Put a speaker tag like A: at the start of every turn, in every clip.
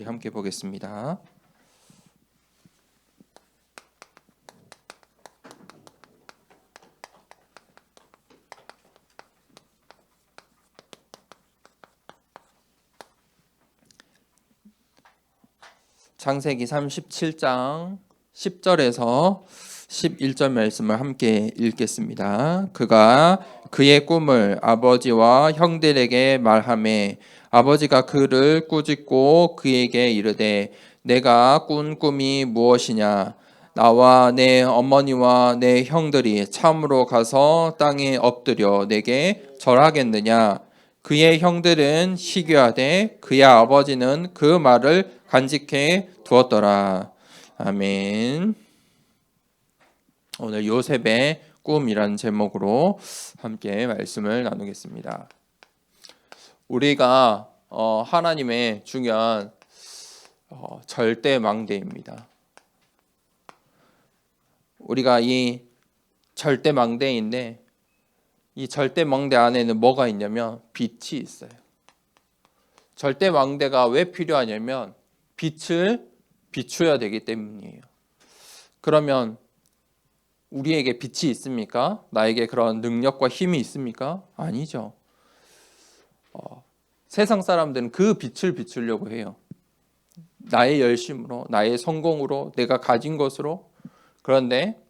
A: 우리 함께 보겠습니다. 창세기 37장 10절에서 11절 말씀을 함께 읽겠습니다. 그가 그의 꿈을 아버지와 형들에게 말하매 아버지가 그를 꾸짖고 그에게 이르되 내가 꾼 꿈이 무엇이냐? 나와 내 어머니와 내 형들이 참으로 가서 땅에 엎드려 내게 절하겠느냐? 그의 형들은 시기하되 그의 아버지는 그 말을 간직해 두었더라. 아멘. 오늘 요셉의 꿈이라는 제목으로 함께 말씀을 나누겠습니다. 우리가 어, 하나님의 중요한 어, 절대 망대입니다. 우리가 이 절대 망대인데 이 절대 망대 안에는 뭐가 있냐면 빛이 있어요. 절대 망대가 왜 필요하냐면 빛을 비춰야 되기 때문이에요. 그러면 우리에게 빛이 있습니까? 나에게 그런 능력과 힘이 있습니까? 아니죠. 어, 세상 사람들은 그 빛을 비추려고 해요. 나의 열심으로, 나의 성공으로, 내가 가진 것으로. 그런데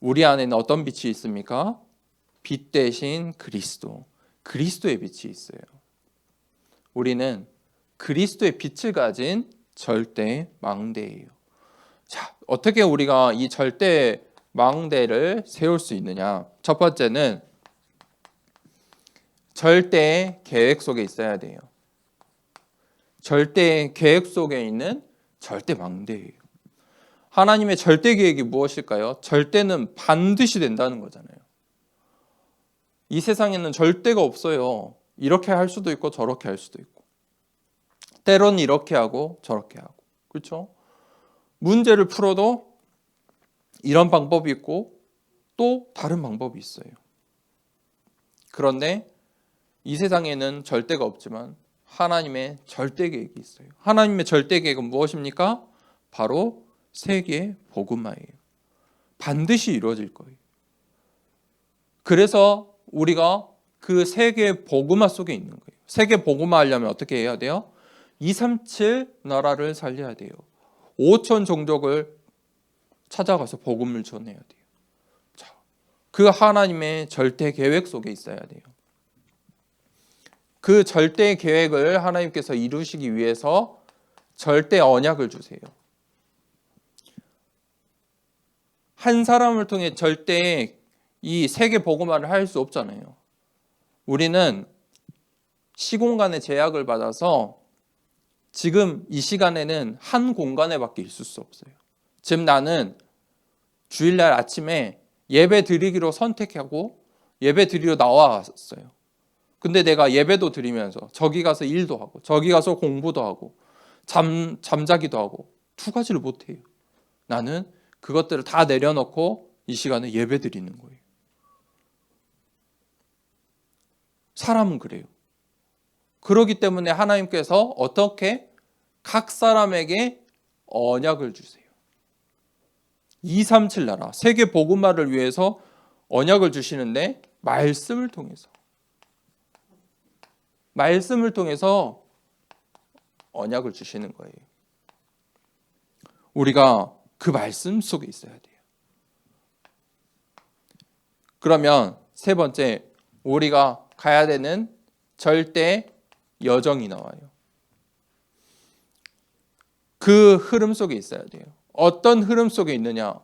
A: 우리 안에는 어떤 빛이 있습니까? 빛 대신 그리스도. 그리스도의 빛이 있어요. 우리는 그리스도의 빛을 가진 절대 망대예요. 자, 어떻게 우리가 이 절대 망대를 세울 수 있느냐? 첫 번째는 절대 계획 속에 있어야 돼요. 절대 계획 속에 있는 절대 망대예요. 하나님의 절대 계획이 무엇일까요? 절대는 반드시 된다는 거잖아요. 이 세상에는 절대가 없어요. 이렇게 할 수도 있고 저렇게 할 수도 있고. 때론 이렇게 하고 저렇게 하고. 그렇죠? 문제를 풀어도 이런 방법이 있고 또 다른 방법이 있어요. 그런데 이 세상에는 절대가 없지만 하나님의 절대 계획이 있어요. 하나님의 절대 계획은 무엇입니까? 바로 세계 복음화예요. 반드시 이루어질 거예요. 그래서 우리가 그 세계 복음화 속에 있는 거예요. 세계 복음화 하려면 어떻게 해야 돼요? 237 나라를 살려야 돼요. 5천 종족을 찾아가서 복음을 전해야 돼요. 자, 그 하나님의 절대 계획 속에 있어야 돼요. 그 절대 계획을 하나님께서 이루시기 위해서 절대 언약을 주세요. 한 사람을 통해 절대 이 세계 복음화를 할 수 없잖아요. 우리는 시공간의 제약을 받아서 지금 이 시간에는 한 공간에밖에 있을 수 없어요. 즉 나는 주일날 아침에 예배 드리기로 선택하고 예배 드리러 나왔어요. 근데 내가 예배도 드리면서 저기 가서 일도 하고 저기 가서 공부도 하고 잠 잠자기도 하고 두 가지를 못 해요. 나는 그것들을 다 내려놓고 이 시간에 예배 드리는 거예요. 사람은 그래요. 그러기 때문에 하나님께서 어떻게 각 사람에게 언약을 주세요. 237 나라 세계 복음화를 위해서 언약을 주시는데 말씀을 통해서 말씀을 통해서 언약을 주시는 거예요. 우리가 그 말씀 속에 있어야 돼요. 그러면 세 번째 우리가 가야 되는 절대 여정이 나와요. 그 흐름 속에 있어야 돼요. 어떤 흐름 속에 있느냐?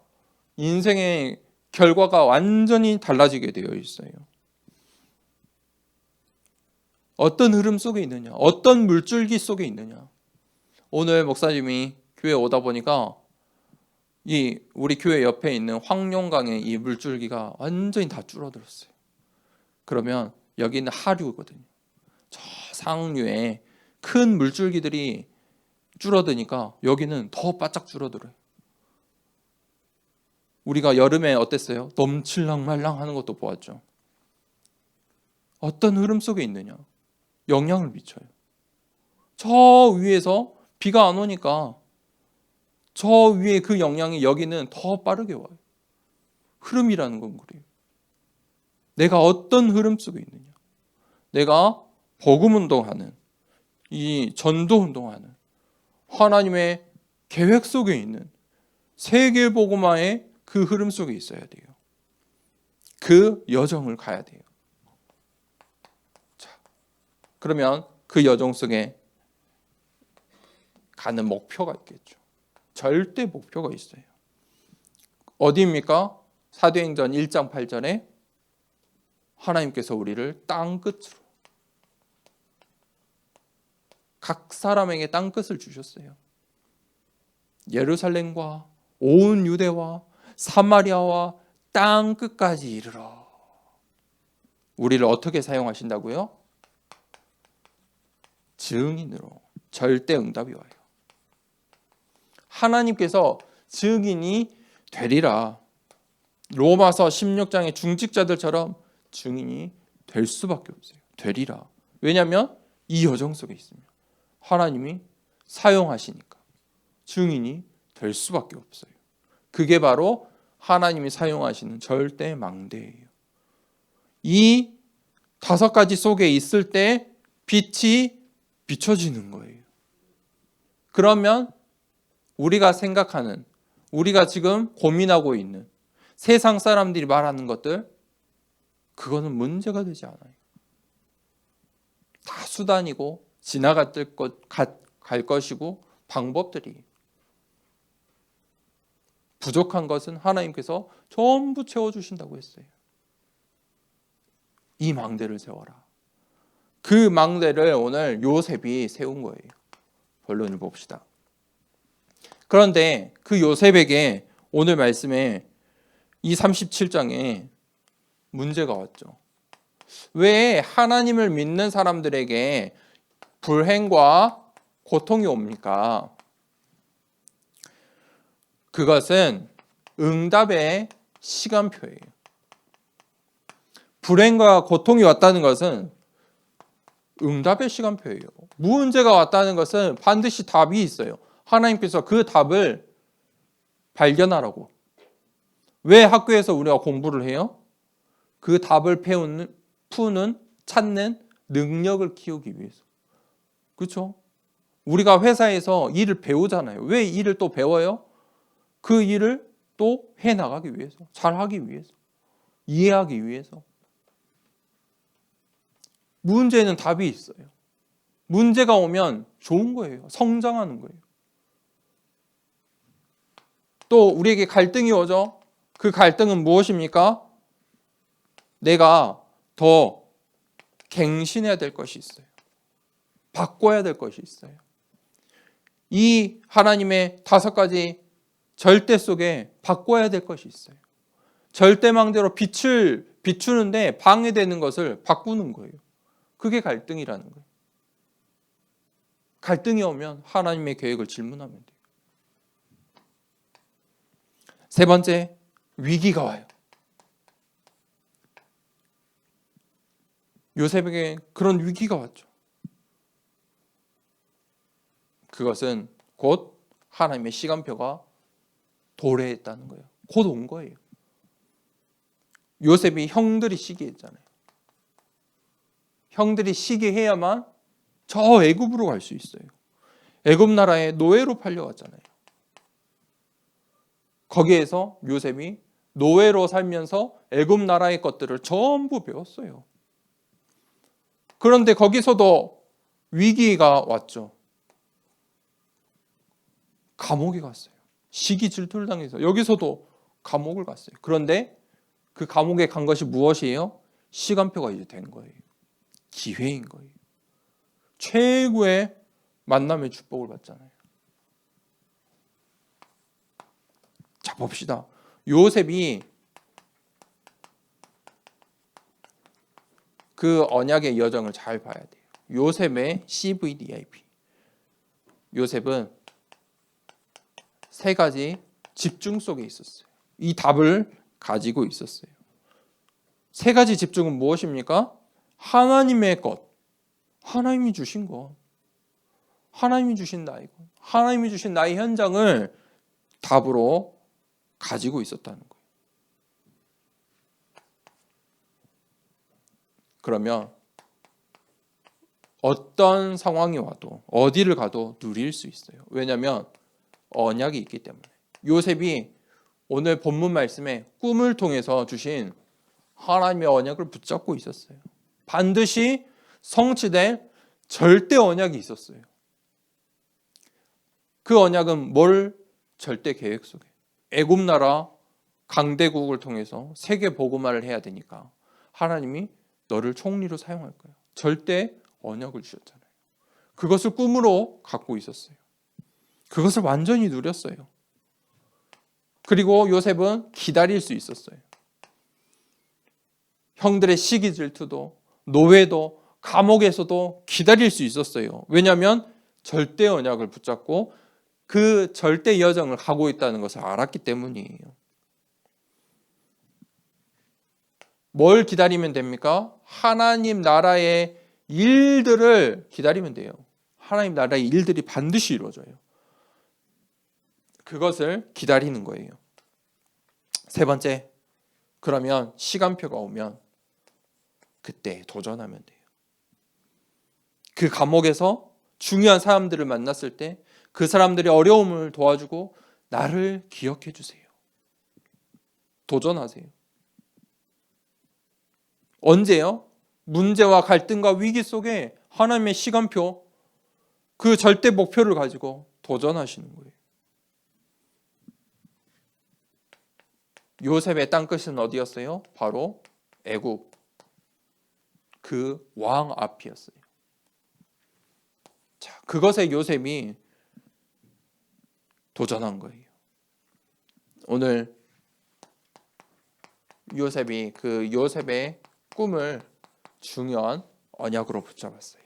A: 인생의 결과가 완전히 달라지게 되어 있어요. 어떤 흐름 속에 있느냐? 어떤 물줄기 속에 있느냐? 오늘 목사님이 교회 오다 보니까 이 우리 교회 옆에 있는 황룡강의 이 물줄기가 완전히 다 줄어들었어요. 그러면 여기는 하류거든요. 저 상류에 큰 물줄기들이 줄어드니까 여기는 더 바짝 줄어들어요. 우리가 여름에 어땠어요? 넘칠랑 말랑 하는 것도 보았죠. 어떤 흐름 속에 있느냐? 영향을 미쳐요. 저 위에서 비가 안 오니까 저 위에 그 영향이 여기는 더 빠르게 와요. 흐름이라는 건 그래요. 내가 어떤 흐름 속에 있느냐. 내가 복음 운동하는 이 전도 운동하는 하나님의 계획 속에 있는 세계 복음화의 그 흐름 속에 있어야 돼요. 그 여정을 가야 돼요. 자, 그러면 그 여정 속에 가는 목표가 있겠죠. 절대 목표가 있어요. 어디입니까? 사도행전 1장 8절에 하나님께서 우리를 땅 끝으로 각 사람에게 땅 끝을 주셨어요. 예루살렘과 온 유대와 사마리아와 땅 끝까지 이르러 우리를 어떻게 사용하신다고요? 증인으로 절대 응답이 와요. 하나님께서 증인이 되리라. 로마서 16장의 중직자들처럼 증인이 될 수밖에 없어요. 되리라. 왜냐하면 이 여정 속에 있습니다. 하나님이 사용하시니까 증인이 될 수밖에 없어요. 그게 바로 하나님이 사용하시는 절대 망대예요. 이 다섯 가지 속에 있을 때 빛이 비춰지는 거예요. 그러면 우리가 생각하는 우리가 지금 고민하고 있는 세상 사람들이 말하는 것들 그거는 문제가 되지 않아요. 다 수단이고 지나갈 것, 갈 것이고 방법들이 부족한 것은 하나님께서 전부 채워주신다고 했어요. 이 망대를 세워라. 그 망대를 오늘 요셉이 세운 거예요. 본론을 봅시다. 그런데 그 요셉에게 오늘 말씀에 이 37장에 문제가 왔죠. 왜 하나님을 믿는 사람들에게 불행과 고통이 옵니까? 그것은 응답의 시간표예요. 불행과 고통이 왔다는 것은 응답의 시간표예요. 문제가 왔다는 것은 반드시 답이 있어요. 하나님께서 그 답을 발견하라고. 왜 학교에서 우리가 공부를 해요? 그 답을 배우는, 푸는, 찾는 능력을 키우기 위해서. 그렇죠? 우리가 회사에서 일을 배우잖아요. 왜 일을 또 배워요? 그 일을 또 해나가기 위해서, 잘하기 위해서, 이해하기 위해서. 문제는 답이 있어요. 문제가 오면 좋은 거예요. 성장하는 거예요. 또 우리에게 갈등이 오죠. 그 갈등은 무엇입니까? 내가 더 갱신해야 될 것이 있어요. 바꿔야 될 것이 있어요. 이 하나님의 다섯 가지 절대 속에 바꿔야 될 것이 있어요. 절대망대로 빛을 비추는데 방해되는 것을 바꾸는 거예요. 그게 갈등이라는 거예요. 갈등이 오면 하나님의 계획을 질문하면 돼요. 세 번째, 위기가 와요. 요셉에게 그런 위기가 왔죠. 그것은 곧 하나님의 시간표가 도래했다는 거예요. 곧 온 거예요. 요셉이 형들이 시기했잖아요. 형들이 시기해야만 저 애굽으로 갈 수 있어요. 애굽 나라에 노예로 팔려갔잖아요. 거기에서 요셉이 노예로 살면서 애굽 나라의 것들을 전부 배웠어요. 그런데 거기서도 위기가 왔죠. 감옥에 갔어요. 시기 질투를 당해서 여기서도 감옥을 갔어요. 그런데 그 감옥에 간 것이 무엇이에요? 시간표가 이제 된 거예요. 기회인 거예요. 최고의 만남의 축복을 받잖아요. 자 봅시다. 요셉이 그 언약의 여정을 잘 봐야 돼요. 요셉의 CVDIP. 요셉은 세 가지 집중 속에 있었어요. 이 답을 가지고 있었어요. 세 가지 집중은 무엇입니까? 하나님의 것. 하나님이 주신 것. 하나님이 주신 나이고 하나님이 주신 나의 현장을 답으로 가지고 있었다는 거예요. 그러면 어떤 상황이 와도 어디를 가도 누릴 수 있어요. 왜냐하면 언약이 있기 때문에. 요셉이 오늘 본문 말씀에 꿈을 통해서 주신 하나님의 언약을 붙잡고 있었어요. 반드시 성취될 절대 언약이 있었어요. 그 언약은 뭘 절대 계획 속에 애굽 나라 강대국을 통해서 세계 복음화를 해야 되니까 하나님이 너를 총리로 사용할 거야. 절대 언약을 주셨잖아요. 그것을 꿈으로 갖고 있었어요. 그것을 완전히 누렸어요. 그리고 요셉은 기다릴 수 있었어요. 형들의 시기 질투도 노예도 감옥에서도 기다릴 수 있었어요. 왜냐하면 절대 언약을 붙잡고 그 절대 여정을 가고 있다는 것을 알았기 때문이에요. 뭘 기다리면 됩니까? 하나님 나라의 일들을 기다리면 돼요. 하나님 나라의 일들이 반드시 이루어져요. 그것을 기다리는 거예요. 세 번째, 그러면 시간표가 오면 그때 도전하면 돼요. 그 감옥에서 중요한 사람들을 만났을 때 그 사람들의 어려움을 도와주고 나를 기억해 주세요. 도전하세요. 언제요? 문제와 갈등과 위기 속에 하나님의 시간표, 그 절대 목표를 가지고 도전하시는 거예요. 요셉의 땅끝은 어디였어요? 바로 애굽 그 왕 앞이었어요. 자, 그것에 요셉이 도전한 거예요. 오늘 요셉이 그 요셉의 꿈을 중요한 언약으로 붙잡았어요.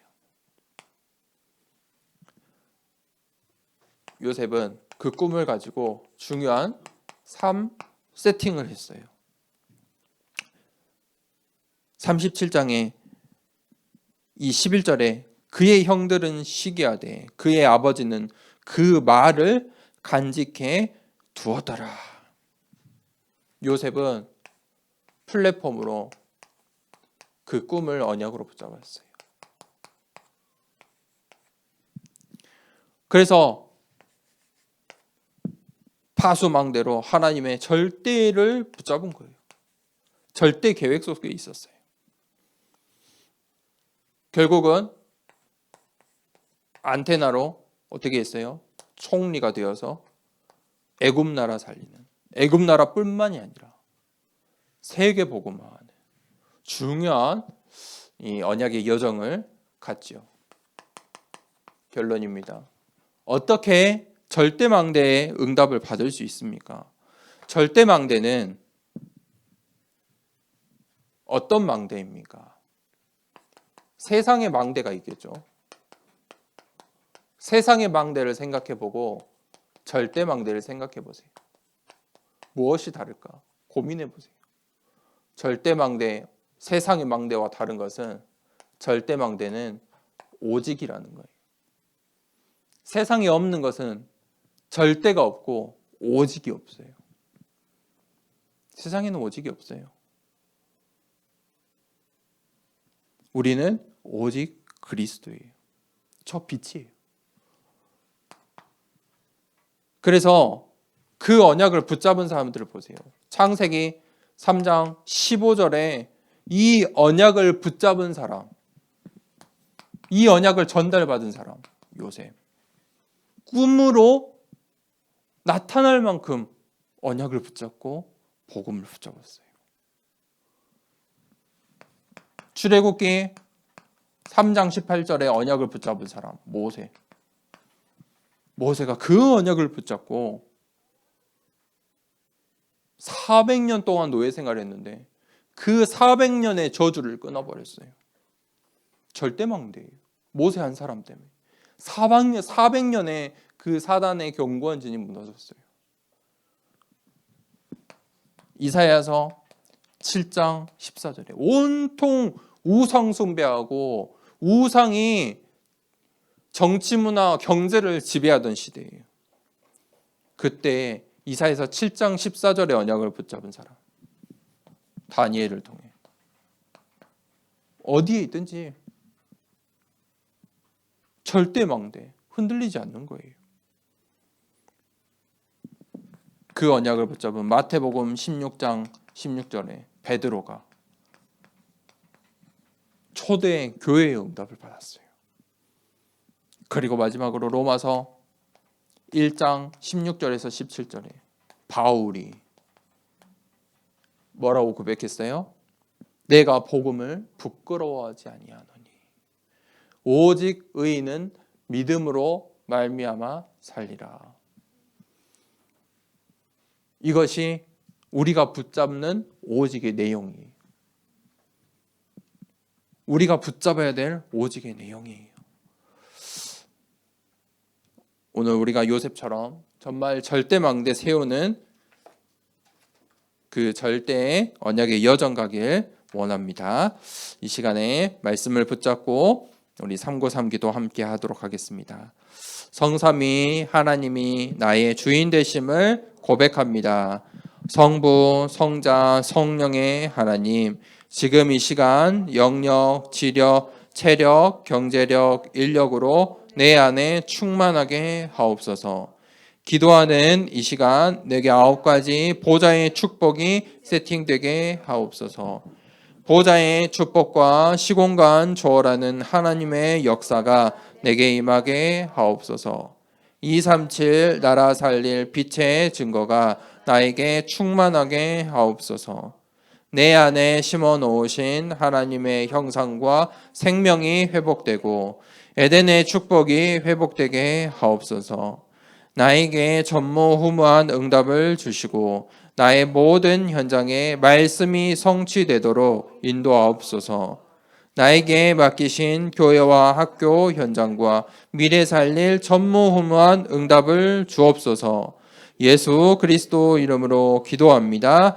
A: 요셉은 그 꿈을 가지고 중요한 삶 세팅을 했어요. 37장에 이 11절에 그의 형들은 시기하되 그의 아버지는 그 말을 간직해 두었더라. 요셉은 플랫폼으로 그 꿈을 언약으로 붙잡았어요. 그래서 파수망대로 하나님의 절대를 붙잡은 거예요. 절대 계획 속에 있었어요. 결국은 안테나로 어떻게 했어요? 총리가 되어서 애굽 나라 살리는 애굽 나라뿐만이 아니라 세계 복음화하는 중요한 이 언약의 여정을 갔지요. 결론입니다. 어떻게 절대망대의 응답을 받을 수 있습니까? 절대망대는 어떤 망대입니까? 세상의 망대가 있겠죠. 세상의 망대를 생각해 보고 절대 망대를 생각해 보세요. 무엇이 다를까? 고민해 보세요. 절대 망대, 세상의 망대와 다른 것은 절대 망대는 오직이라는 거예요. 세상에 없는 것은 절대가 없고 오직이 없어요. 세상에는 오직이 없어요. 우리는 오직 그리스도예요. 저 빛이에요. 그래서 그 언약을 붙잡은 사람들을 보세요. 창세기 3장 15절에 이 언약을 붙잡은 사람, 이 언약을 전달받은 사람, 요셉. 꿈으로 나타날 만큼 언약을 붙잡고 복음을 붙잡았어요. 출애굽기 3장 18절에 언약을 붙잡은 사람 모세. 모세가 그 언약을 붙잡고 400년 동안 노예 생활을 했는데 그 400년의 저주를 끊어버렸어요. 절대망대예요. 모세 한 사람 때문에. 400년, 400년의 그 사단의 견고한 진이 무너졌어요. 이사야서 7장 14절에 온통 우상 숭배하고 우상이 정치 문화, 경제를 지배하던 시대예요. 그때 이사에서 7장 14절의 언약을 붙잡은 사람. 다니엘을 통해. 어디에 있든지 절대 망대, 흔들리지 않는 거예요. 그 언약을 붙잡은 마태복음 16장 16절에 베드로가 초대 교회의 응답을 받았어요. 그리고 마지막으로 로마서 1장 16절에서 17절에 바울이 뭐라고 고백했어요? 내가 복음을 부끄러워하지 아니하노니 오직 의인은 믿음으로 말미암아 살리라. 이것이 우리가 붙잡는 오직의 내용이에요. 우리가 붙잡아야 될 오직의 내용이에요. 오늘 우리가 요셉처럼 정말 절대망대 세우는 그 절대의 언약의 여정 가길 원합니다. 이 시간에 말씀을 붙잡고 우리 삼고삼기도 함께 하도록 하겠습니다. 성삼이 하나님이 나의 주인 되심을 고백합니다. 성부, 성자, 성령의 하나님, 지금 이 시간 영력, 지력, 체력, 경제력, 인력으로 내 안에 충만하게 하옵소서. 기도하는 이 시간 내게 아홉 가지 보좌의 축복이 세팅되게 하옵소서. 보좌의 축복과 시공간 초월하는 하나님의 역사가 내게 임하게 하옵소서. 237 나라 살릴 빛의 증거가 나에게 충만하게 하옵소서. 내 안에 심어 놓으신 하나님의 형상과 생명이 회복되고 에덴의 축복이 회복되게 하옵소서. 나에게 전무후무한 응답을 주시고 나의 모든 현장에 말씀이 성취되도록 인도하옵소서. 나에게 맡기신 교회와 학교 현장과 미래 살릴 전무후무한 응답을 주옵소서. 예수 그리스도 이름으로 기도합니다.